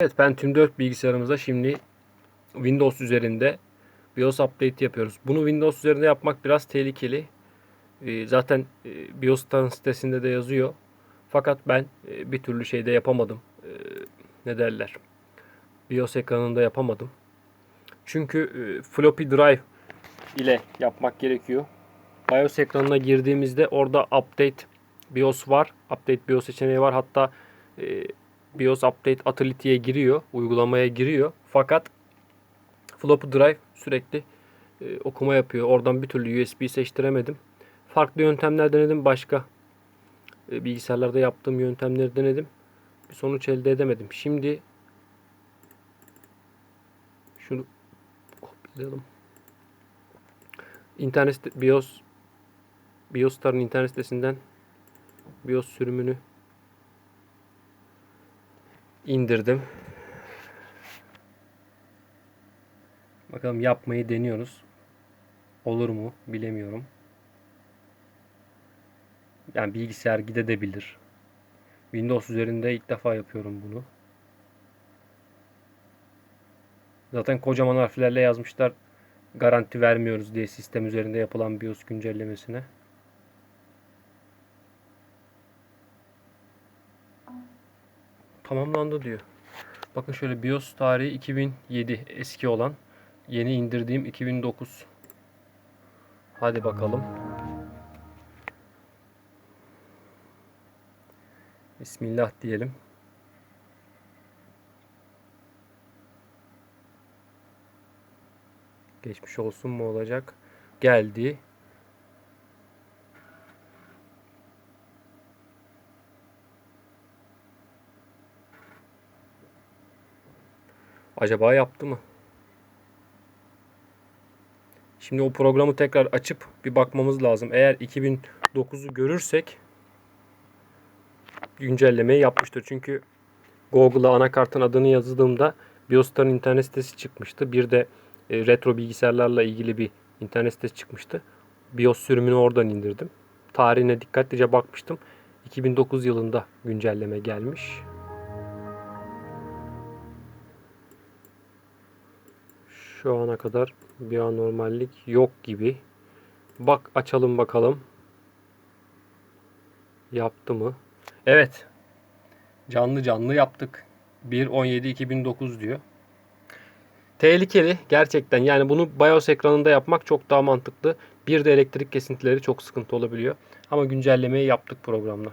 Evet Pentium 4 bilgisayarımızda şimdi Windows üzerinde BIOS update yapıyoruz. Bunu Windows üzerinde yapmak biraz tehlikeli. Ee, Zaten e, BIOS'tan sitesinde de yazıyor. Fakat ben e, bir türlü şeyde yapamadım. Ee, Ne derler? BIOS ekranında yapamadım. Çünkü e, floppy drive ile yapmak gerekiyor. BIOS ekranına girdiğimizde orada update BIOS var. Update BIOS seçeneği var. Hatta BIOS Update Utility'ye giriyor, uygulamaya giriyor. Fakat floppy drive sürekli e, okuma yapıyor. Oradan bir türlü USB seçtiremedim. Farklı yöntemler denedim. Başka e, bilgisayarlarda yaptığım yöntemleri denedim. Bir sonuç elde edemedim. Şimdi şunu kopyalayalım. İnternet BIOS BIOS'ların internet sitesinden BIOS sürümünü indirdim. Bakalım yapmayı deniyoruz. Olur mu bilemiyorum. Yani bilgisayar gidebilir. Windows üzerinde ilk defa yapıyorum bunu. Zaten kocaman harflerle yazmışlar garanti vermiyoruz diye sistem üzerinde yapılan BIOS güncellemesine. Tamamlandı diyor. Bakın şöyle BIOS tarihi 2007 eski olan. Yeni indirdiğim 2009. Hadi bakalım. Bismillah diyelim. Geçmiş olsun mu olacak? Geldi. Acaba yaptı mı? Şimdi o programı tekrar açıp bir bakmamız lazım. Eğer 2009'u görürsek güncellemeyi yapmıştır. Çünkü Google'a anakartın adını yazdığımda BIOS'tan internet sitesi çıkmıştı. Bir de e, retro bilgisayarlarla ilgili bir internet sitesi çıkmıştı. BIOS sürümünü oradan indirdim. Tarihine dikkatlice bakmıştım. 2009 yılında güncelleme gelmiş. Şu ana kadar bir anormallik yok gibi. Bak açalım bakalım. Yaptı mı? Evet. Canlı canlı yaptık. 1.17.2009 diyor. Tehlikeli gerçekten. Yani bunu BIOS ekranında yapmak çok daha mantıklı. Bir de elektrik kesintileri çok sıkıntı olabiliyor. Ama güncellemeyi yaptık programda.